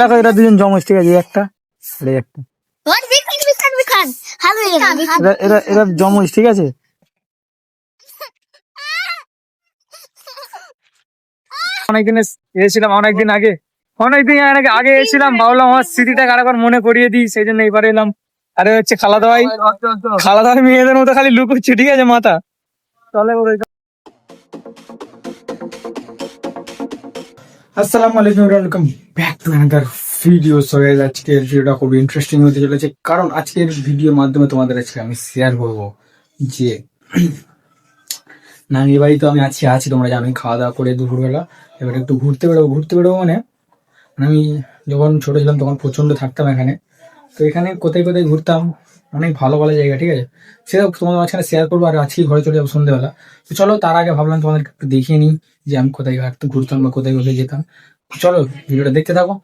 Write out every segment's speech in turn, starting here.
দেখো এরা দুজন জমজ ঠিক আছে একটা আর একটা। এরা এরা এরা জমজ ঠিক আছে? অনেকদিন এসেছিলাম অনেকদিন আগে। অনেকদিন আগে আগে এসেছিলাম ভাবলাম আমার স্মৃতিটা আরেকবার মনে করিয়ে দিই সেই জন্য এইবার এলাম। আরে হচ্ছে খালা দাওয়াই খালা দাওয়াই মেয়েদের মতো খালি লুক হচ্ছে ঠিক আছে মাথা? চলে আসসালামু আলাইকুম welcome back to another video so আজকের ভিডিওটা খুব ইন্টারেস্টিং হতে চলেছে। কারণ আজকের ভিডিওর মাধ্যমে তোমাদের আজকে আমি শেয়ার করব যে, নানির বাড়ি তো আমি আছি আছি তোমরা জানোই, খাওয়া দাওয়া করে দুপুরবেলা। এবার একটু ঘুরতে বেরোবো ঘুরতে বেরোবো মানে মানে আমি যখন ছোট ছিলাম তখন প্রচণ্ড থাকতাম এখানে। তো এখানে কোথায় কোথায় ঘুরতাম? অনেক ভালো ভালো জায়গা ঠিক আছে? সেটা তোমাদের মাঝখানে শেয়ার করব আর আজকেই ঘরে চলে যাব সন্ধ্যেবেলা। তো চলো তার আগে ভাবলাম তোমাদেরকে একটু দেখিয়ে নিই যে আমি কোথায় ঘাটতে ঘুরতাম বা কোথায় কোথায় যেতাম। চলো ভিডিওটা দেখতে থাকো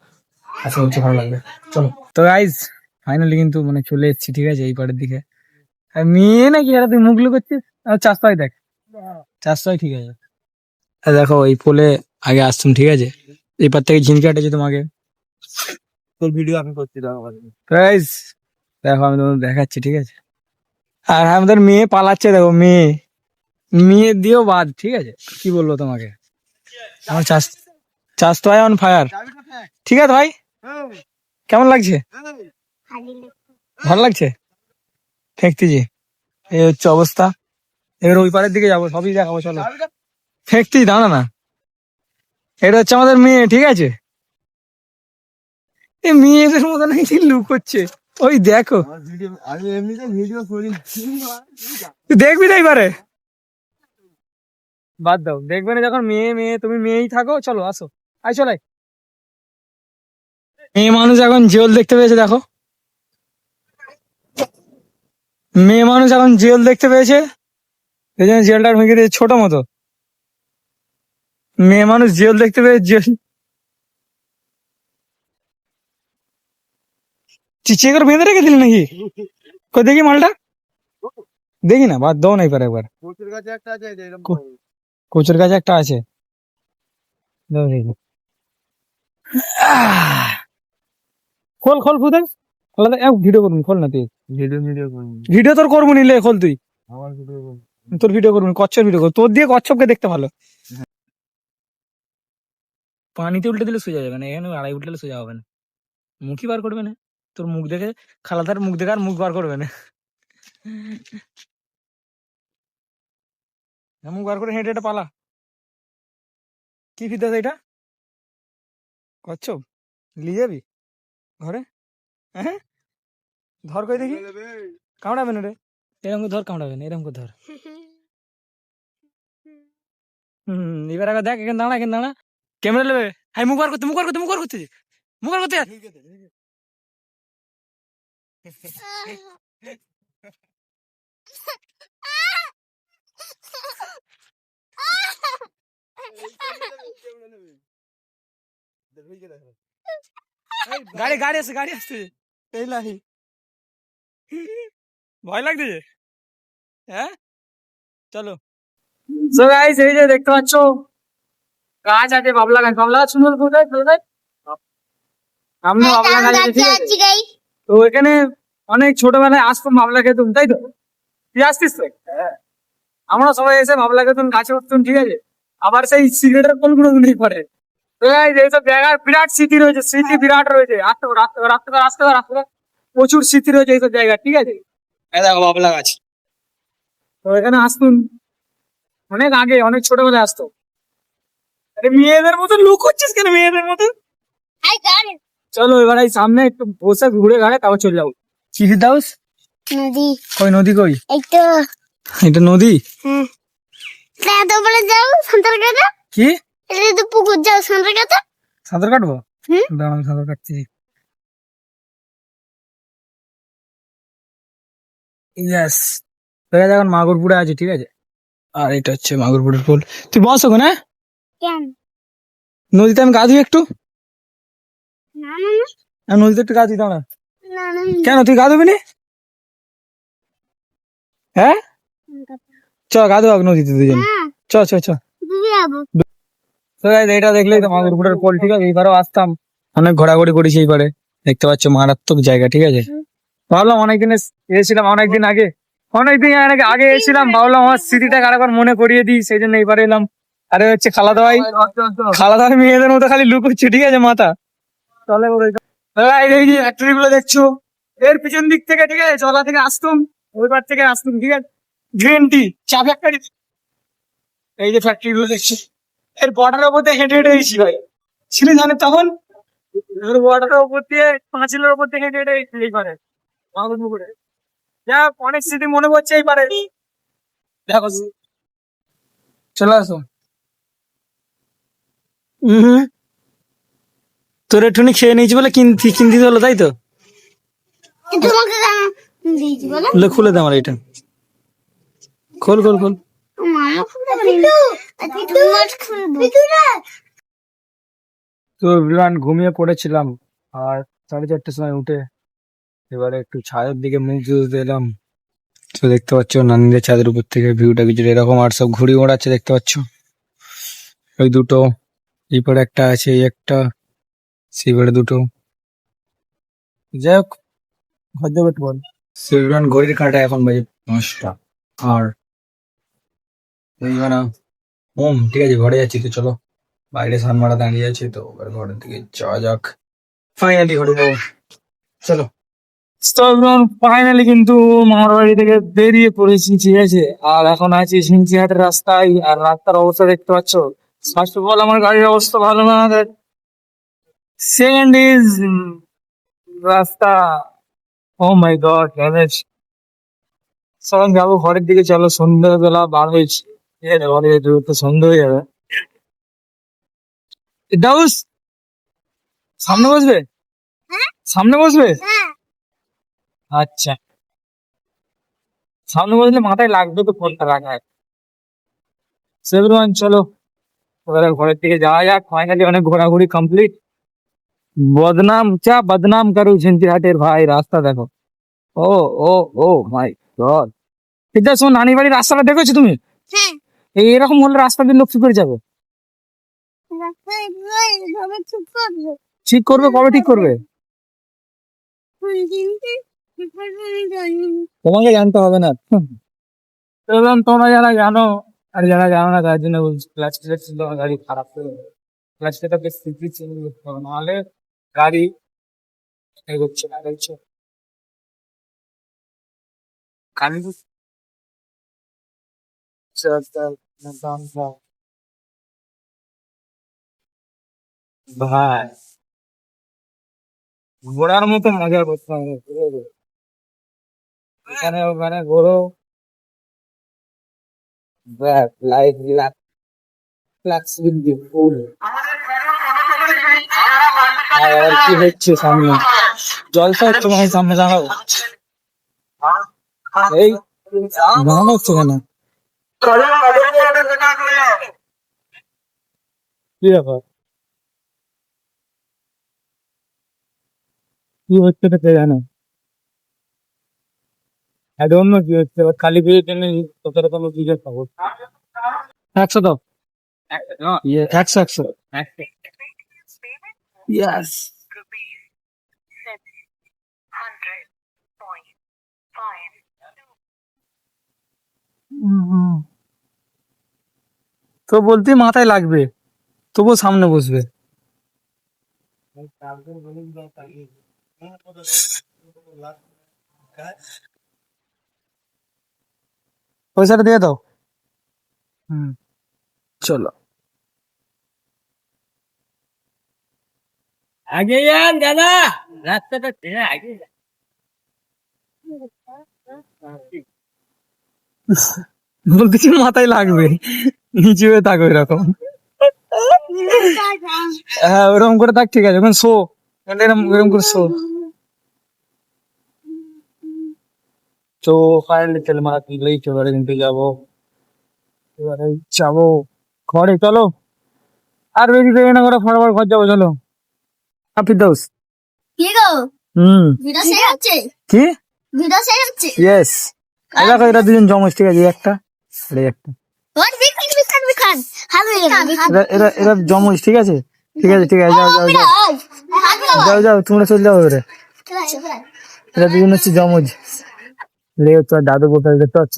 আশা করছি ভালো লাগবে। চলো। তো গাইজ ফাইনালি কিন্তু মানে চলে এসেছি ঠিক আছে এই পাড়ের দিকে। আর মেয়ে নাকি এরা তুই মুগলু করছিস আর চাষ হয় দেখ। চাষ হয় ঠিক আছে। আর দেখো এই পোলে আগে আসতাম ঠিক আছে? এই পার থেকে ঝিনকে আটেছে তোমাকে। তোর ভিডিও আমি করছি দেখো, আমি তোমাদের দেখাচ্ছি, ঠিক আছে? আর আমাদের মেয়ে পালাচ্ছে, দেখো, মেয়ে। মেয়ে দিয়েও বাদ, ঠিক আছে? কি বলব তোমাকে? আমার চাষ চাষ তো অন ফায়ার ঠিক আছে ভাই? কেমন লাগছে? ভালো লাগছে? ফেঁকতেছি এই হচ্ছে অবস্থা। এবার ওই পারের দিকে যাব, সবই দেখাবো, চলো। ফেঁকতেই দাঁড়া না এটা হচ্ছে আমাদের মেয়ে, ঠিক আছে? এই মেয়েদের মতো নাকি লুক হচ্ছে ওই দেখো। ভিডিও এমনিতে ভিডিও দেখবি না এবারে? বাদ দাও। দেখবে না যখন মেয়ে মেয়ে তুমি মেয়েই থাকো চলো আসো। আই চলাই মেয়ে মানুষ এখন জিওল দেখতে পেয়েছে দেখো। মেয়ে মানুষ এখন জেল দেখতে পেয়েছে। এই জন্য জিওলটা ভেঙে দিয়েছে ছোট মতো। মেয়ে মানুষ জেল দেখতে পেয়েছে জিওল চিচিয়ে করে বেঁধে রেখে দিলি নাকি? কই দেখি মালটা? দেখি না বাদ দাও না এবার একবার। কচুর কাছে একটা আছে কোচের কাছে একটা আছে। দাও দেখি। খোল খোল ফুদে খোলা দে ভিডিও করুন খোল না তুই। ভিডিও ভিডিও করি ভিডিও তোর করব নিলে খোল তুই। আমার ভিডিও করি তোর ভিডিও করবি কচ্ছপ ভিডিও কর তোর দিয়ে কচ্ছপকে দেখতে ভালো। পানিতে উল্টে দিলে সোজা যাবে না এখানে আড়াই উল্টে সোজা হবে না। মুখই বার করবে না। তোর মুখ দেখে খালাদার মুখ দেখে আর মুখ বার করবে না। হ্যাঁ, মুখ বার করে হেঁটে হেঁটে পালা। কি ফিতে এটা? কচ্ছপ? নিয়ে যাবি? ঘরে? হ্যাঁ? ধর কই দেখি। কামড়াবে না রে? এরকম ধর কামড়াবে না এরকম ধর। হুম এবার আগে দেখ এখানে দাঁড়া এখানে দাঁড়া। ক্যামেরা নেবে? হ্যাঁ মুখ বার করতে মুখ বার করতে মুখ বার করতে মুখ বার করতে গাড়ি গাড়ি আসছে গাড়ি আসছে এই লাহি ভয় লাগছে? হ্যাঁ? চলো। সো গাইস এই যে দেখতে পাচ্ছ গাছ আছে বাবলা গাছ। বাবলা গাছ সুন্দর কোথায় কোথায় সামনে বাবলা গাছ আছে ঠিক আছে গাই তো এখানে অনেক ছোটবেলায় আসতাম বাবলা খেতুম তাই তো? তুই আসতিস তো? আমরা সবাই এসে বাবলা খেতুন গাছে উঠতুম ঠিক আছে? আবার সেই সিগারেটের কলগুলো নেই পরে তো এইসব জায়গার বিরাট স্মৃতি রয়েছে স্মৃতি বিরাট রয়েছে। আসতে পারো আসতে পারো আসতে পারো আসতে পারো আসতে পারো। প্রচুর স্মৃতি রয়েছে এইসব জায়গা ঠিক আছে? এই দেখো বাবলা গাছ। তো এখানে আসতুন। অনেক আগে অনেক ছোটবেলায় আসতো। আরে মেয়েদের মতো লুক করছিস কেন মেয়েদের মতো আই গান। চলো এবার এই সামনে একটু বসে ঘুরে ঘাড়ে তারপর চলে যাব। চিঠি দাউস নদী। কই নদী কই? এই তো এটা নদী? হ্যাঁ যাও সাঁতার কাটা? কি? এটা তো পুকুর যাও সাঁতার কাটা? সাঁতার কাটবো? হুম। দাঁড়া আমি সাঁতার কাটছি। ইয়েস দেখা এখন মাগুরপুরে আছে ঠিক আছে? আর এটা হচ্ছে মাগুরপুরের পোল। তুই বস ওখানে। হ্যাঁ? কেন? নদীতে আমি গা ধুই একটু। নদীতে একটু গা দাঁড়া না। না কেন তুই গা ধুবি নি? হ্যাঁ? চ গা ধোয়া নদীতে দুজন। চ চ চ। guys, এটা দেখলেই তো মাগুরপুরের পোল ঠিক আছে? এইবারও আসতাম। অনেক ঘোরাঘুরি করেছি এই পারে দেখতে পাচ্ছ মারাত্মক জায়গা ঠিক আছে? ভাবলাম অনেকদিন এসেছিলাম অনেকদিন আগে। অনেকদিন আগে আগে এসেছিলাম ভাবলাম আমার স্মৃতিটাকে আরেকবার মনে করিয়ে দিই সেই জন্য এইবারে এলাম। আরে হচ্ছে খালাদা ভাই। খালাদা ভাই মেয়েদের মতো খালি লুক হচ্ছে ঠিক আছে মাথা। চলে ফ্যাক্টরি গুলো দেখছ? এর পিছন দিক থেকে, ঠিক আছে? চলা থেকে আসতুম, ওই পার থেকে আসতুম, ঠিক আছে? গ্রিন টি চা ফ্যাক্টরি এই যে ফ্যাক্টরি গুলো দেখছি। এর বর্ডারের উপর দিয়ে হেঁটে হেঁটে এসেছি ভাই। ছিলি জানে তখন? এর বর্ডারের উপর দিয়ে পাঁচিলের উপর দিয়ে হেঁটে হেঁটে এই পারে মাগুর পুকুরে। যা অনেক স্মৃতি মনে পড়ছে এই পারে। দেখো। চলে আসো। হুম তোর একটুখানি খেয়ে নিয়েছি বলে কিনতে কিনতে হলো তাই তো? তোমাকে কেন দিয়েছি বলো? লে, খুলে দে আমার এটা। খোল খোল খোল। তো বিমান ঘুমিয়ে পড়েছিলাম। আর সাড়ে চারটের সময় উঠে এবারে একটু ছাদের দিকে মুখ জুড়ে এলাম তো দেখতে পাচ্ছ নানিদের ছাদের উপর থেকে ভিউটা কিছুটা এরকম। আর সব ঘুড়ি ওড়াচ্ছে দেখতে পাচ্ছ? ওই দুটো এই একটা আছে একটা। পারে দুটো। যাই হোক হয়তো বেট বল। সেভরান ঘড়ির কাঁটা এখন বাজে পাঁচটা। আর এইখানে ওম ঠিক আছে ঘরে যাচ্ছি তো চলো। বাইরে সান মারা দাঁড়িয়ে আছে তো এবার ঘরের দিকে যাওয়া যাক। ফাইনালি ঘরে যাব। চলো। ফাইনালি কিন্তু মামার বাড়ি থেকে বেরিয়ে পড়েছি ঠিক আছে। আর এখন আছি সিংচিহাটের রাস্তায় আর রাস্তার অবস্থা দেখতে পাচ্ছ। ফার্স্ট অফ অল আমার গাড়ির অবস্থা ভালো না সেকেন্ড ইজ রাস্তা। ও মাই গড গ্যারেজ সবাই যাব ঘরের দিকে চলো সন্ধ্যাবেলা বার হয়েছে। ঘরে যেতে সন্ধ্যা হয়ে যাবে। দাউস সামনে বসবে? সামনে বসবে? হ্যাঁ। আচ্ছা। সামনে বসলে মাথায় লাগবে তো ফোনটা রাখার সেভরান চলো এবারে ঘরের দিকে যাওয়া যাক। ফাইনালি অনেক ঘোরাঘুরি কমপ্লিট বদনাম চা বদনাম করু ঝিনচিহাটের ভাই রাস্তা দেখো ও ও ও মাই গড এটা শোন নানি বাড়ির রাস্তাটা দেখেছ তুমি হ্যাঁ এই এরকম হলে রাস্তা দিয়ে লোক কি করে যাবে ঠিক করবে কবে ঠিক করবে। তোমাকে জানতে হবে না এবং তোমরা যারা জানো আর যারা জানো না তার জন্য বলছি ক্লাচ তোমার গাড়ি খারাপ যাবে ক্লাচটা বেশ শিগগিরই চেঞ্জ করতে হবে নাহলে গাড়ি এগোচ্ছে এগোচ্ছে তো ভাই। ঘোড়ার মতো মজা করতে হবে? এখানে ওখানে ঘোরো। Back life relax relax with the full. আর কি হচ্ছে সামনে? জলসা হচ্ছে ভাই সামনে দাঁড়াও। এই দাঁড়ানো হচ্ছে কেন? কি ব্যাপার? কি হচ্ছে কে জানে? কি হচ্ছে? পুজোর জন্য কত রকম জিজ্ঞেস পাবো। একশো দাও। ইয়ে, একশো। একশো। ইয়াস তো বলতে মাথায় লাগবে তবুও সামনে বসবে। পয়সাটা দিয়ে দাও। হুম। চলো। আগে যান দাদা। রাস্তাটা টেনে আগে বলতেছি, মাথায় লাগবে। নিচে হয়ে থাকো এরকম। হ্যাঁ ওরকম করে থাক, ঠিক আছে। শো। এরকম করে শো। তো ফাইনালি তেল মারা কিনলেই এবারে কিন্তু যাব। এবারে যাব। ঘরে, চলো। আর বেশি দেবে না করে ফটাফট ঘর যাব, চলো। আপনি দোস কি গো? হুম। ভিডিও শেষ হচ্ছে? কি? ভিডিও শেষ হচ্ছে? ইয়েস দেখো এরা দুজন জমজ ঠিক আছে একটা আর একটা। ওর এরা জমজ ঠিক আছে? ঠিক আছে ঠিক আছে যাও যাও যাও। যাও যাও তোমরা চলে যাও এবারে। এটা দুজন হচ্ছে জমজ। লে হচ্ছে আর দাদু কোথায় দেখতে পাচ্ছ?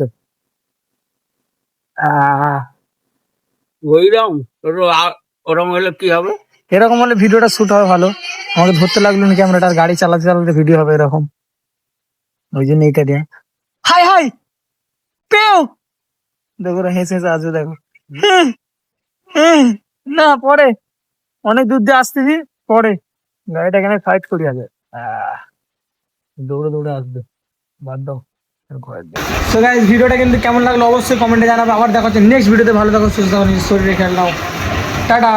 ওইরকম ওরকম হলে কি হবে? এরকম হলে ভিডিওটা শুট হবে ভালো। আমাকে ধরতে লাগল না ক্যামেরাটা গাড়ি চালাতে চালাতে ভিডিও হবে এরকম। ওই জন্য এইটা দিয়ে। Hi hi! পেও দেখো হেসে হেসে আসবে দেখো। না পরে। অনেক দূর দিয়ে আসতেছি পরে। গাড়িটা এখানে ফাইট করি আহ, দৌড়ে দৌড়ে আসবে। বাদ দাও। সো গাইস ভিডিওটা কিন্তু কেমন লাগল অবশ্যই কমেন্টে জানাবে। আবার দেখা নেক্সট ভিডিওতে ভালো থাকো সুস্থ শরীরে খেয়াল নাও টাটা!